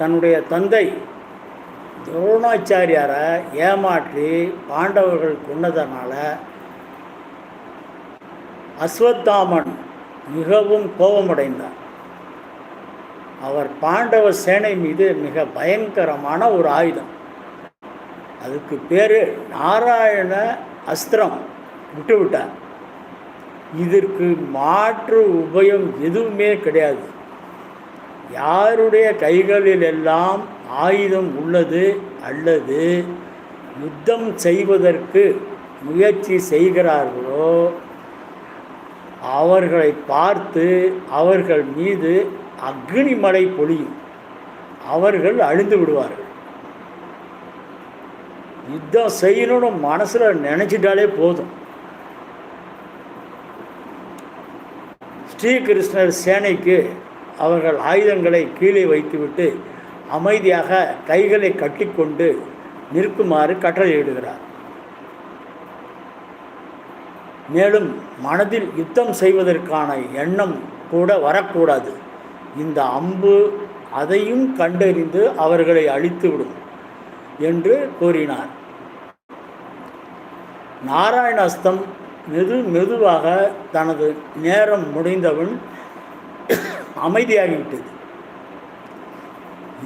தன்னுடைய தந்தை துரோணாச்சாரியாரை ஏமாற்றி பாண்டவர்கள் கொண்டதனால் அஸ்வத்தாமன் மிகவும் கோபமடைந்தார். அவர் பாண்டவ சேனை மீது மிக பயங்கரமான ஒரு ஆயுதம். அதுக்கு பேர் நாராயண அஸ்திரம் விட்டுவிட்டார். இதற்கு மாற்று உபயம் எதுவுமே கிடையாது. யாருடைய கைகளில் எல்லாம் ஆயுதம் உள்ளது அல்லது யுத்தம் செய்வதற்கு முயற்சி செய்கிறார்களோ அவர்களை பார்த்து அவர்கள் மீது அக்னிமலை பொழியும். அவர்கள் அழிந்து விடுவார்கள். யுத்தம் செய்யணும்னு மனசில் நினச்சிட்டாலே போதும். ஸ்ரீகிருஷ்ணர் சேனைக்கு அவர்கள் ஆயுதங்களை கீழே வைத்துவிட்டு அமைதியாக கைகளை கட்டிக்கொண்டு நிற்குமாறு கட்டளையிடுகிறார் மேலும் மனதில் யுத்தம் செய்வதற்கான எண்ணம் கூட வரக்கூடாது. இந்த அம்பு அதையும் கண்டறிந்து அவர்களை அழித்துவிடும் என்று கூறினார். நாராயணஸ்தம் மெது மெதுவாக தனது நேரம் முடிந்தவன் அமைதியாகிவிட்டது.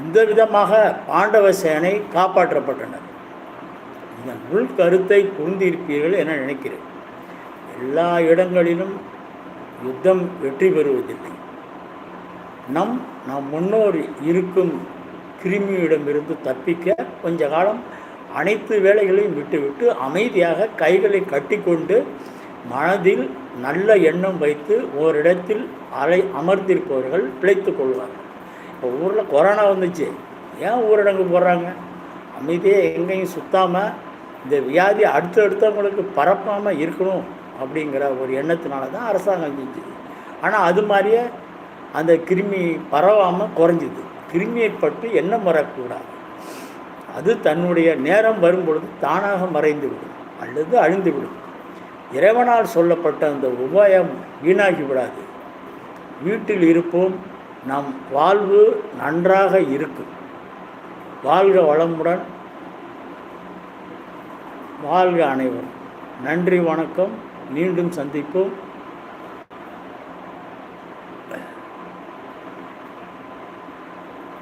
இந்த விதமாக பாண்டவ சேனை காப்பாற்றப்பட்டனர். இதன் உள் கருத்தை புரிந்திருப்பீர்கள் என நினைக்கிறேன். எல்லா இடங்களிலும் யுத்தம் வெற்றி பெறுவதில்லை. நம் நம் முன்னோர் இருக்கும் கிருமியிடமிருந்து தப்பிக்க கொஞ்ச காலம் அனைத்து வேலைகளையும் விட்டுவிட்டு அமைதியாக கைகளை கட்டிக்கொண்டு மனதில் நல்ல எண்ணம் வைத்து ஓரிடத்தில் அலை அமர்ந்திருப்பவர்கள் பிழைத்து கொள்வார்கள். இப்போ ஊரில் கொரோனா வந்துச்சு. ஏன் ஊரடங்கு போடுறாங்க? அமைதியாக எங்கேயும் சுத்தாமல் இந்த வியாதி அடுத்தடுத்தவங்களுக்கு பரப்பாமல் இருக்கணும் அப்படிங்கிற ஒரு எண்ணத்தினால தான் அரசாங்கம் செஞ்சுது. ஆனால் அது மாதிரியே அந்த கிருமி பரவாமல் குறைஞ்சிது. கிருமியை பற்றி எண்ணம் வரக்கூடாது. அது தன்னுடைய நேரம் வரும்பொழுது தானாக மறைந்து விடும் அல்லது அழிந்து விடும் இறைவனால் சொல்லப்பட்ட அந்த உபாயம் வீணாகி விடாது வீட்டில் இருப்போம் நம் வாழ்வு நன்றாக இருக்கும் வாழ்க வளமுடன். வாழ்க அனைவரும். நன்றி வணக்கம். மீண்டும் சந்திப்போம்.